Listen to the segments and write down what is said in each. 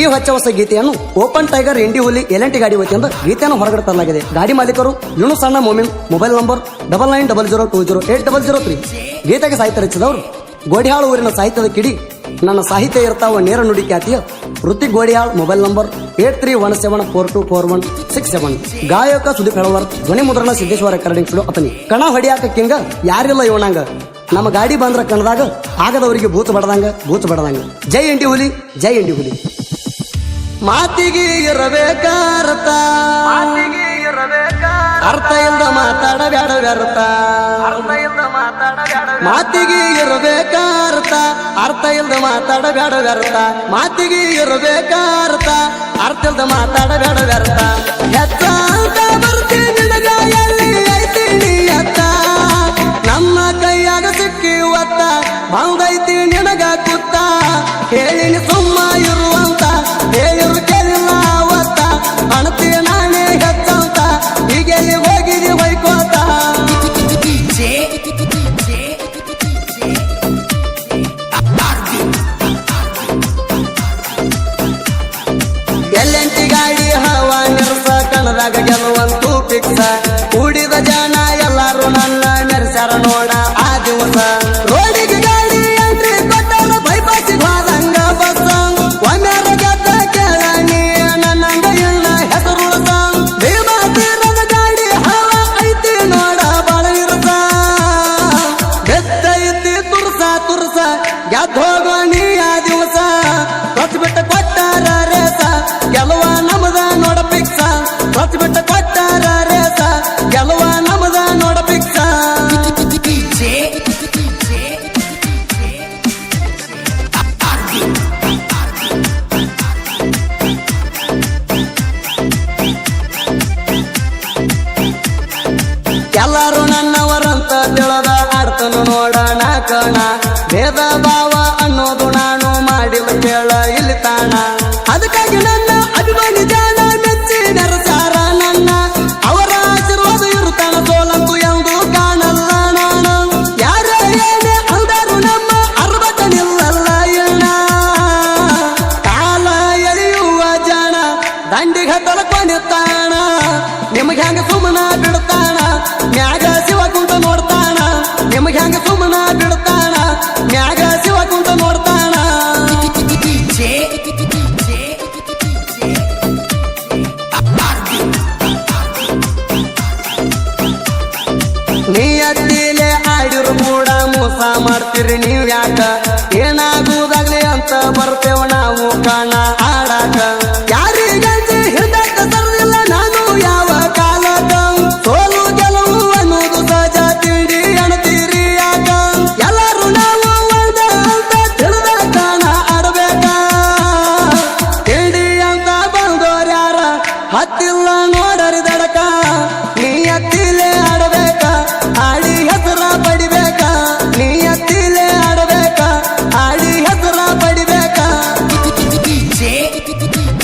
ಈ ಹೊಚ್ಚ ಹೊಸ ಗೀತೆಯನ್ನು ಓಪನ್ ಟೈಗರ್ ಇಂಡಿ ಹುಲಿ, ಎಲೆಂಟಿ ಗಾಡಿ ವತಿಯಿಂದ ಗೀತೆಯನ್ನು ಹೊರಗಡೆ ತರಲಾಗಿದೆ. ಗಾಡಿ ಮಾಲೀಕರು ಯುನು ಸಣ್ಣ Momin, mobile number double nine double zero two zero eight double zero three. ಗೀತೆಗೆ ಸಾಹಿತ್ಯ ರಚಿಸಿದವರು ಗೋಡಿಹಾಳು ಊರಿನ ಸಾಹಿತ್ಯದ ಕಿಡಿ. ನನ್ನ ಸಾಹಿತ್ಯ ಇರ್ತಾವ ನೇರ ನುಡಿ ಖ್ಯಾತಿಯ ವೃತ್ತಿ Godiyal mobile number eight three one seven four two four one six seven. ಗಾಯಕ ಸುದೀಪ್ ಹೆಳವರ್ ಧ್ವನಿ ಮುದ್ರಣ ಸಿದ್ದೇಶ್ವರ ಕರಡಿಂಗ್ ಅತನಿ ಕಣ ಹೊಡಿಯಾಕ ಕಿಂಗ ಯಾರಿಲ್ಲ ಇವನಂಗ. ನಮ್ಮ ಗಾಡಿ ಬಂದ್ರ ಕಣದಾಗ ಆಗದವರಿಗೆ ಭೂತ ಬಡದಂಗ ಭೂತ ಬಡದಂಗ ಜೈ ಎಂಡಿ ಹುಲಿ ಜೈ ಎಂಡಿ ಹುಲಿ ಮಾತಿಗೆ ಇರಬೇಕಾರತ ಅರ್ಥ ಇಲ್ದ ಮಾತಾಡಬ್ಯಾಡ ವ್ಯರ್ಥ ಮಾತಿಗೆ ಇರಬೇಕಾರ್ಥ ಅರ್ಥ ಇಲ್ದ ಮಾತಾಡಬ್ಯಾಡ ವ್ಯರ್ಥ ಮಾತಿಗೆ ಇರಬೇಕಾರ್ಥ ಅರ್ಥ ಇಲ್ದ ಮಾತಾಡಬ್ಯಾಡ ವ್ಯರ್ಥ ಎತ್ತ ಬಂದೈತಿ ನಿನಗ ಕುತ್ತ? ಹೇಳಿನಿ ಸುಮ್ಮ ಇರುವಂತ, ಹೇಳಿರು ಕೇಳಿಲ್ಲ ಅವತ್ತ. ಅಣತಿ ನಾನೇ ಹೆಚ್ಚಂತ, ಹೀಗೆಲ್ಲಿ ಹೋಗಿದಿ ಬೈಕೋತ ಎಲ್ಲೆಂಟಿ ಗಾಡಿ ಹವಾ ನಿರ್ಸ ಕಣದಾಗ ಗೆಲುವಂತೂ ಫಿಕ್ಸ ನಿಮ್ಗೆ ಹೆಂಗ ಸುಮ್ಮನ ಬಿಡ್ತಾಣ ಮ್ಯಾಗ ಶಿವ ಕುಂತ ನೋಡ್ತಾಣ ನಿಮ್ಗೆ ಹೆಂಗ ಸುಮ್ಮನ ಬಿಡ್ತಾಣ ಮ್ಯಾಗ ಶಿವ ಕುಂತ ನೋಡ್ತಾಣ ನೀ ಅತ್ತಿಲೆ ಆಡಿರು ಕೂಡ ಮೋಸ ಮಾಡ್ತೀರಿ ನೀವ್ ಯಾಕ ಓಪನ್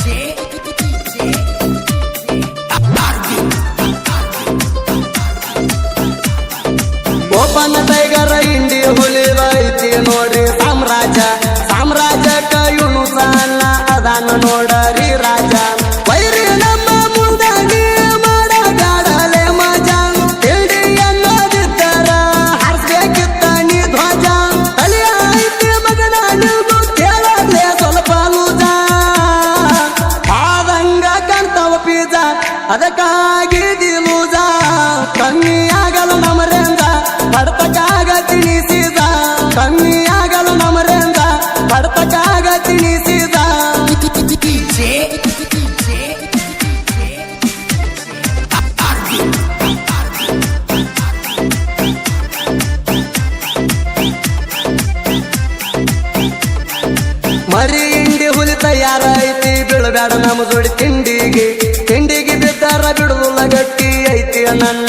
ಅದಕ್ಕಾಗಿ ದಿಲೂಜ ಕಮ್ಮಿ ಆಗಲು ನಮರೆಂದ ಪಡ್ತಕ್ಕಾಗ ತಿಣಿಸಿದ. ಕಮ್ಮಿ ಆಗಲು ನಮರೆಂದ ಪಡ್ತಕ್ಕಾಗ ತಿಳಿಸಿದ ಮರಿ ಹಿಂಡಿ ಹುಲಿ ತಯಾರ ಐತಿ ಬೀಳಬೇಡ ನಮ್ಮ ಜೋಡಿ ತಿಂಡಿಗೆ. ಬಿದ್ದಾರ ಬಿಡುವುಲ್ಲ ಗಟ್ಟಿ ಐತಿಯ ನನ್ನ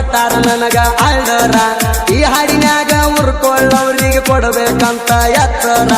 ಕೊಟ್ಟಾರ ನನಗ ಆಲ್ಡರ ಈ ಹಾಡಿನಾಗ ಉರ್ಕೊಳ್ಳವ್ರಿಗೆ ಕೊಡಬೇಕಂತ ಎತ್ತರ.